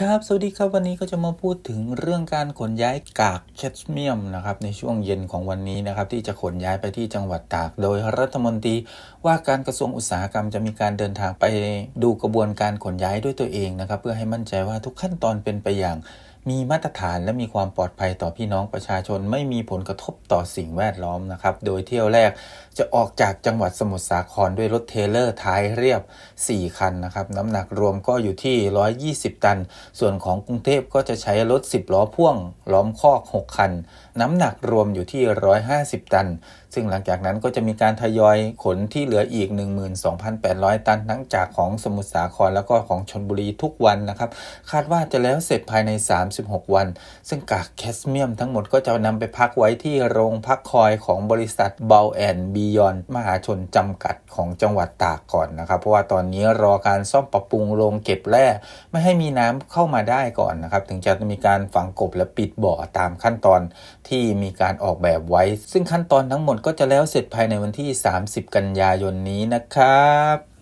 ครับ สวัสดีครับ วันนี้ก็จะมาพูดถึงเรื่องการขนย้ายกากแคดเมียมนะครับในช่วงเย็นของวันนี้นะครับที่จะขนย้ายไปที่จังหวัดตาก โดยรัฐมนตรีว่าการกระทรวงอุตสาหกรรมจะมีการเดินทางไปดูกระบวนการขนย้ายด้วยตัวเองนะครับเพื่อให้มั่นใจว่าทุกขั้นตอนเป็นไปอย่าง มีมาตรฐานและมีความปลอดภัยต่อพี่น้องประชาชน ไม่มีผลกระทบต่อสิ่งแวดล้อมนะครับ โดยเที่ยวแรกจะออกจากจังหวัดสมุทรสาครด้วยรถเทลเลอร์ท้ายเรียบ 4 คันนะครับน้ำหนักรวมก็อยู่ที่ 120 ตัน ส่วนของกรุงเทพก็จะใช้รถ 10 ล้อพ่วงล้อมคอก 6 คัน น้ำหนักรวมอยู่ที่ 150 ตัน ซึ่งหลังจากนั้นก็จะมีการทยอยขนที่เหลืออีก 12,800 ตันทั้งจากของสมุทรสาครแล้วก็ของชนบุรีทุกวันนะครับ คาดว่าจะแล้วเสร็จภายใน 36 วัน ซึ่งกากแคสเมียมทั้งหมดก็จะนำไปพักไว้ที่โรงพักคอยของบริษัทเบลแอนบียอนมหาชนจำกัดของจังหวัดตากก่อนนะครับ เพราะว่าตอนนี้รอการซ่อมปรับปรุงโรงเก็บแร่ไม่ให้มีน้ำเข้ามาได้ก่อนนะครับ ถึงจะมีการฝังกบและปิดบ่อตามขั้นตอนที่มีการออกแบบไว้ ซึ่งขั้นตอนทั้งหมดก็จะแล้วเสร็จภายในวันที่ 30 กันยายนนี้นะครับ